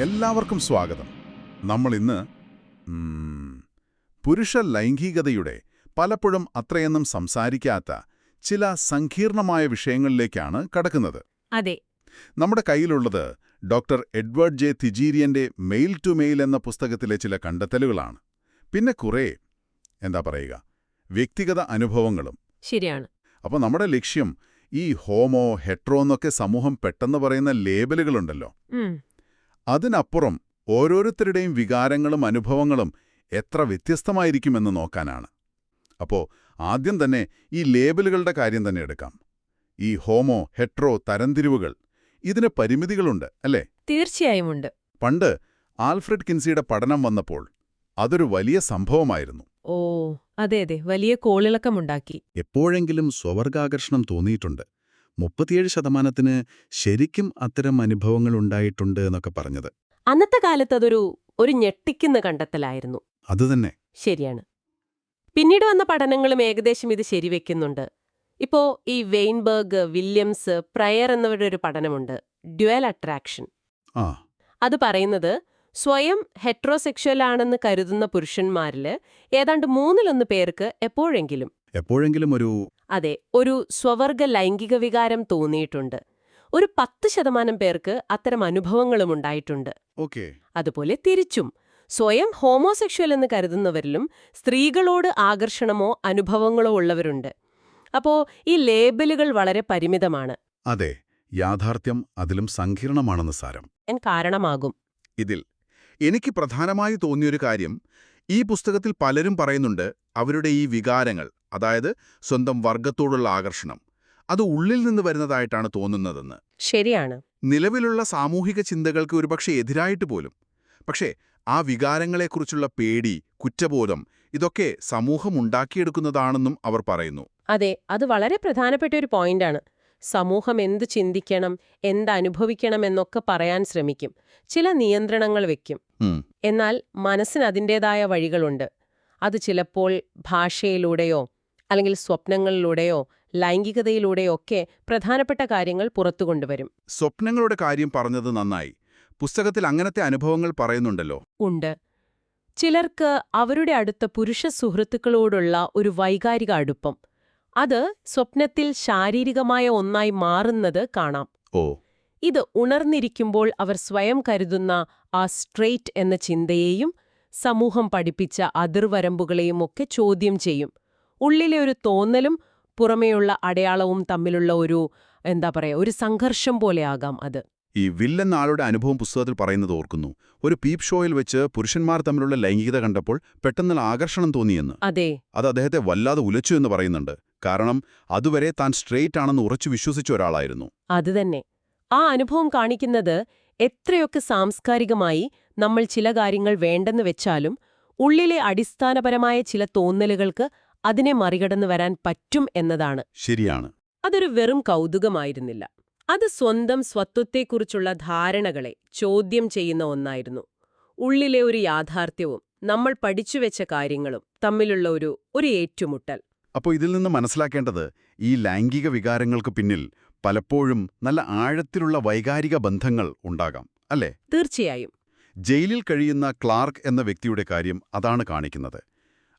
എല്ലാവർക്കും സ്വാഗതം. നമ്മൾ ഇന്ന് പുരുഷ ലൈംഗികതയുടെ പലപ്പോഴും അത്രയൊന്നും സംസാരിക്കാത്ത ചില സങ്കീർണമായ വിഷയങ്ങളിലേക്കാണ് കടക്കുന്നത്. അതെ. നമ്മുടെ കയ്യിലുള്ളത് ഡോക്ടർ എഡ്വേർഡ് ജെ തിജീരിയന്റെ മെയിൽ ടു മെയിൽ എന്ന പുസ്തകത്തിലെ ചില കണ്ടെത്തലുകളാണ്. പിന്നെ കുറേ എന്താ പറയുക വ്യക്തിഗത അനുഭവങ്ങളും. ശരിയാണ്. അപ്പോൾ നമ്മുടെ ലക്ഷ്യം ഈ ഹോമോ ഹെട്രോ എന്നൊക്കെ സമൂഹം പെട്ടെന്ന് പറയുന്ന ലേബലുകളുണ്ടല്ലോ. അതിനപ്പുറം ഓരോരുത്തരുടെയും വികാരങ്ങളും അനുഭവങ്ങളും എത്ര വ്യത്യസ്തമായിരിക്കുമെന്ന് നോക്കാനാണ്. അപ്പോ ആദ്യം തന്നെ ഈ ലേബലുകളുടെ കാര്യം തന്നെ എടുക്കാം. ഈ ഹോമോ ഹെട്രോ തരംതിരിവുകൾ ഇതിന് പരിമിതികളുണ്ട് അല്ലേ? തീർച്ചയായും ഉണ്ട്. പണ്ട് ആൽഫ്രഡ് കിൻസിയുടെ പഠനം വന്നപ്പോൾ അതൊരു വലിയ സംഭവമായിരുന്നു. ഓ അതെ അതെ വലിയ കോളിളക്കമുണ്ടാക്കി. എപ്പോഴെങ്കിലും സ്വവർഗാകർഷണം തോന്നിയിട്ടുണ്ട്. മുപ്പത്തിയേഴ് ശതമാനത്തിന് ശരിക്കും അത്തരം അനുഭവങ്ങൾ ഉണ്ടായിട്ടുണ്ട് എന്നൊക്കെ പറഞ്ഞത്. അന്നത്തെ കാലത്ത് അതൊരു ഒരു ഞെട്ടിക്കുന്ന കണ്ടെത്തലായിരുന്നു. അതുതന്നെ ശരിയാണ്. പിന്നീട് വന്ന പഠനങ്ങളും ഏകദേശം ഇത് ശരിവെക്കുന്നുണ്ട്. ഇപ്പോ ഈ വെയിൻബർഗ് വില്യംസ് പ്രയർ എന്നിവരുടെ ഒരു പഠനമുണ്ട്. Dual attraction. ആ. അത് പറയുന്നത് സ്വയം ഹെട്രോസെക്ഷൽ ആണെന്ന് കരുതുന്ന പുരുഷന്മാരിൽ ഏതാണ്ട് മൂന്നിലൊന്ന് പേർക്ക് എപ്പോഴെങ്കിലും എപ്പോഴെങ്കിലും ഒരു അതെ ഒരു സ്വവർഗ ലൈംഗിക വികാരം തോന്നിയിട്ടുണ്ട്. ഒരു പത്ത് ശതമാനം പേർക്ക് അത്തരം അനുഭവങ്ങളും ഉണ്ടായിട്ടുണ്ട്. ഓക്കെ. അതുപോലെ തിരിച്ചും. സ്വയം ഹോമോസെക്ഷൽ എന്ന് കരുതുന്നവരിലും സ്ത്രീകളോട് ആകർഷണമോ അനുഭവങ്ങളോ ഉള്ളവരുണ്ട്. അപ്പോ ഈ ലേബലുകൾ വളരെ പരിമിതമാണ്. അതെ യാഥാർത്ഥ്യം അതിലും സങ്കീർണമാണെന്ന് സാരം. ഞാൻ കാരണമാകും. ഇതിൽ എനിക്ക് പ്രധാനമായി തോന്നിയൊരു കാര്യം ഈ പുസ്തകത്തിൽ പലരും പറയുന്നുണ്ട് അവരുടെ ഈ വികാരങ്ങൾ അതായത് സ്വന്തം വർഗത്തോടുള്ള ആകർഷണം. അത് ഉള്ളിൽ നിന്ന് വരുന്നതായിട്ടാണ് തോന്നുന്നതെന്ന്. ശരിയാണ്. നിലവിലുള്ള സാമൂഹിക ചിന്തകൾക്ക് ഒരുപക്ഷെ എതിരായിട്ട് പോലും. പക്ഷേ ആ വികാരങ്ങളെക്കുറിച്ചുള്ള പേടി കുറ്റബോധം ഇതൊക്കെ സമൂഹം ഉണ്ടാക്കിയെടുക്കുന്നതാണെന്നും അവർ പറയുന്നു. അതെ അത് വളരെ പ്രധാനപ്പെട്ട ഒരു പോയിന്റാണ്. സമൂഹം എന്ത് ചിന്തിക്കണം എന്തനുഭവിക്കണം എന്നൊക്കെ പറയാൻ ശ്രമിക്കും. ചില നിയന്ത്രണങ്ങൾ വെക്കും. എന്നാൽ മനസ്സിന് അതിന്റെതായ വഴികളുണ്ട്. അത് ചിലപ്പോൾ ഭാഷയിലൂടെയോ അല്ലെങ്കിൽ സ്വപ്നങ്ങളിലൂടെയോ ലൈംഗികതയിലൂടെയോ ഒക്കെ പ്രധാനപ്പെട്ട കാര്യങ്ങൾ പുറത്തു കൊണ്ടുവരും. സ്വപ്നങ്ങളുടെ കാര്യം പറഞ്ഞത് നന്നായി. പുസ്തകത്തിൽ അങ്ങനത്തെ അനുഭവങ്ങൾ പറയുന്നുണ്ടല്ലോ. ഉണ്ട്. ചിലർക്ക് അവരുടെ അടുത്ത പുരുഷ സുഹൃത്തുക്കളോടുള്ള ഒരു വൈകാരിക അടുപ്പം. അത് സ്വപ്നത്തിൽ ശാരീരികമായ ഒന്നായി മാറുന്നത് കാണാം. ഓ. ഇത് ഉണർന്നിരിക്കുമ്പോൾ അവർ സ്വയം കരുതുന്ന ആ സ്ട്രെയിറ്റ് എന്ന ചിന്തയെയും സമൂഹം പഠിപ്പിച്ച അതിർവരമ്പുകളെയും ഒക്കെ ചോദ്യം ചെയ്യും. ഉള്ളിലെ ഒരു തോന്നലും പുറമേയുള്ള അടയാളവും തമ്മിലുള്ള ഒരു എന്താ പറയുക ഒരു സംഘർഷം പോലെയാകാം അത്. ഈ വില്ലെന്ന ആളുടെ അനുഭവം പുസ്തകത്തിൽ പറയുന്നത് ഓർക്കുന്നു. ഒരു പീപ് ഷോയിൽ വെച്ച് പുരുഷന്മാർ തമ്മിലുള്ള ലൈംഗികത കണ്ടപ്പോൾ പെട്ടെന്നുള്ള ആകർഷണം തോന്നിയെന്ന്. അതെ. അത് അദ്ദേഹത്തെ വല്ലാതെ ഉലച്ചു എന്ന് പറയുന്നുണ്ട്. കാരണം അതുവരെ താൻ സ്ട്രെയിറ്റ് ആണെന്ന് ഉറച്ചു വിശ്വസിച്ച ഒരാളായിരുന്നു. അതുതന്നെ ആ അനുഭവം കാണിക്കുന്നത് എത്രയൊക്കെ സാംസ്കാരികമായി നമ്മൾ ചില കാര്യങ്ങൾ വേണ്ടെന്ന് വെച്ചാലും ഉള്ളിലെ അടിസ്ഥാനപരമായ ചില തോന്നലുകൾക്ക് അതിനെ മറികടന്ന് വരാൻ പറ്റും എന്നതാണ്. ശരിയാണ്. അതൊരു വെറും കൗതുകമായിരുന്നില്ല. അത് സ്വന്തം സ്വത്വത്തെക്കുറിച്ചുള്ള ധാരണകളെ ചോദ്യം ചെയ്യുന്ന ഒന്നായിരുന്നു. ഉള്ളിലെ ഒരു യാഥാർത്ഥ്യവും നമ്മൾ പഠിച്ചുവെച്ച കാര്യങ്ങളും തമ്മിലുള്ള ഒരു ഒരു ഏറ്റുമുട്ടൽ. അപ്പോൾ ഇതിൽ നിന്ന് മനസ്സിലാക്കേണ്ടത് ഈ ലൈംഗിക വികാരങ്ങൾക്ക് പിന്നിൽ പലപ്പോഴും നല്ല ആഴത്തിലുള്ള വൈകാരിക ബന്ധങ്ങൾ ഉണ്ടാകാം അല്ലേ? തീർച്ചയായും. ജയിലിൽ കഴിയുന്ന ക്ലാർക്ക് എന്ന വ്യക്തിയുടെ കാര്യം അതാണ് കാണിക്കുന്നത്.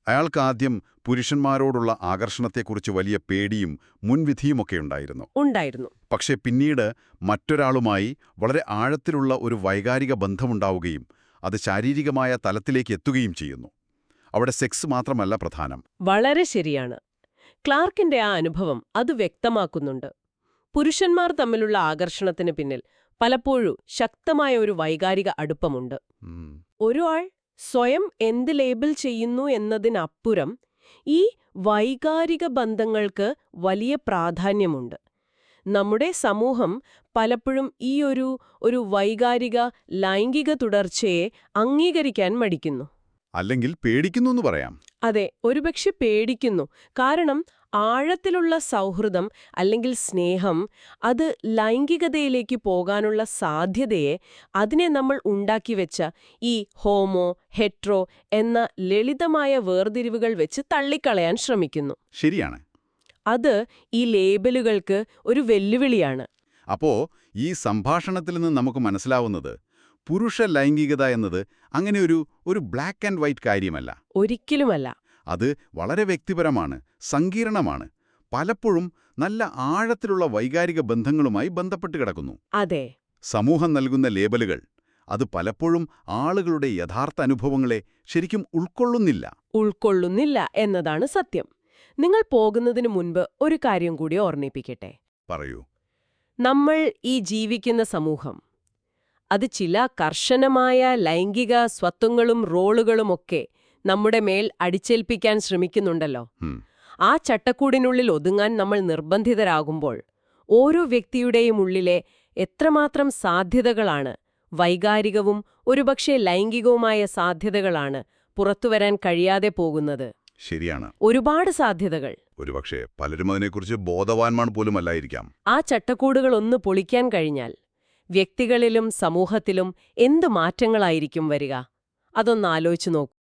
അയാൾക്കാദ്യം പുരുഷന്മാരോടുള്ള ആകർഷണത്തെക്കുറിച്ച് വലിയ പേടിയും മുൻവിധിയുമൊക്കെ ഉണ്ടായിരുന്നു. ഉണ്ടായിരുന്നു പക്ഷേ പിന്നീട് മറ്റൊരാളുമായി വളരെ ആഴത്തിലുള്ള ഒരു വൈകാരിക ബന്ധമുണ്ടാവുകയും അത് ശാരീരികമായ തലത്തിലേക്ക് എത്തുകയും ചെയ്യുന്നു. അവിടെ സെക്സ് മാത്രമല്ല പ്രധാനം. വളരെ ശരിയാണ്. ക്ലാർക്കിന്റെ ആ അനുഭവം അത് വ്യക്തമാക്കുന്നുണ്ട്. പുരുഷന്മാർ തമ്മിലുള്ള ആകർഷണത്തിന് പിന്നിൽ പലപ്പോഴും ശക്തമായ ഒരു വൈകാരിക അടുപ്പമുണ്ട്. ഒരു ഒരാൾ സ്വയം എന്ത് ലേബിൾ ചെയ്യുന്നു എന്നതിനപ്പുറം ഈ വൈകാരിക ബന്ധങ്ങൾക്ക് വലിയ പ്രാധാന്യമുണ്ട്. നമ്മുടെ സമൂഹം പലപ്പോഴും ഈ ഒരു ഒരു വൈകാരിക ലൈംഗിക തുടർച്ചയെ അംഗീകരിക്കാൻ മടിക്കുന്നു. അല്ലെങ്കിൽ പേടിക്കുന്നു എന്ന് പറയാം. അതെ ഒരുപക്ഷെ പേടിക്കുന്നു. കാരണം ആഴത്തിലുള്ള സൗഹൃദം അല്ലെങ്കിൽ സ്നേഹം അത് ലൈംഗികതയിലേക്ക് പോകാനുള്ള സാധ്യതയെ അതിനെ നമ്മൾ ഉണ്ടാക്കി വെച്ച ഈ ഹോമോ ഹെട്രോ എന്ന ലളിതമായ വേർതിരിവുകൾ വെച്ച് തള്ളിക്കളയാൻ ശ്രമിക്കുന്നു. ശരിയാണ്. അത് ഈ ലേബലുകൾക്ക് ഒരു വെല്ലുവിളിയാണ്. അപ്പോ ഈ സംഭാഷണത്തിൽ നിന്ന് നമുക്ക് മനസ്സിലാവുന്നത് പുരുഷ ലൈംഗികത എന്നത് അങ്ങനെ ഒരു ഒരു ബ്ലാക്ക് ആൻഡ് വൈറ്റ് കാര്യമല്ല. ഒരിക്കലുമല്ല. അത് വളരെ വ്യക്തിപരമാണ് സങ്കീർണമാണ്. പലപ്പോഴും നല്ല ആഴത്തിലുള്ള വൈകാരിക ബന്ധങ്ങളുമായി ബന്ധപ്പെട്ട് കിടക്കുന്നു. അതെ. സമൂഹം നൽകുന്ന ലേബലുകൾ അത് പലപ്പോഴും ആളുകളുടെ യഥാർത്ഥ അനുഭവങ്ങളെ ശരിക്കും ഉൾക്കൊള്ളുന്നില്ല. ഉൾക്കൊള്ളുന്നില്ല എന്നതാണ് സത്യം. നിങ്ങൾ പോകുന്നതിന് മുൻപ് ഒരു കാര്യം കൂടി ഓർമ്മിപ്പിക്കട്ടെ. പറയൂ. നമ്മൾ ഈ ജീവിക്കുന്ന സമൂഹം അത് ചില കർശനമായ ലൈംഗിക സ്വത്വങ്ങളും റോളുകളുമൊക്കെ നമ്മുടെ മേൽ അടിച്ചേൽപ്പിക്കാൻ ശ്രമിക്കുന്നുണ്ടല്ലോ. ആ ചട്ടക്കൂടിനുള്ളിൽ ഒതുങ്ങാൻ നമ്മൾ നിർബന്ധിതരാകുമ്പോൾ ഓരോ വ്യക്തിയുടെയും ഉള്ളിലെ എത്രമാത്രം സാധ്യതകളാണ് വൈകാരികവും ഒരുപക്ഷെ ലൈംഗികവുമായ സാധ്യതകളാണ് പുറത്തുവരാൻ കഴിയാതെ പോകുന്നത്. ശരിയാണ്. ഒരുപാട് സാധ്യതകൾ. ഒരുപക്ഷെ പലരും അതിനെക്കുറിച്ച് ബോധവാന്മാർ പോലും അല്ലായിരിക്കാം ആ ചട്ടക്കൂടുകൾ ഒന്ന് പൊളിക്കാൻ കഴിഞ്ഞാൽ വ്യക്തികളിലും സമൂഹത്തിലും എന്ത് മാറ്റങ്ങളായിരിക്കും വരിക? അതൊന്ന് ആലോചിച്ചു നോക്കൂ.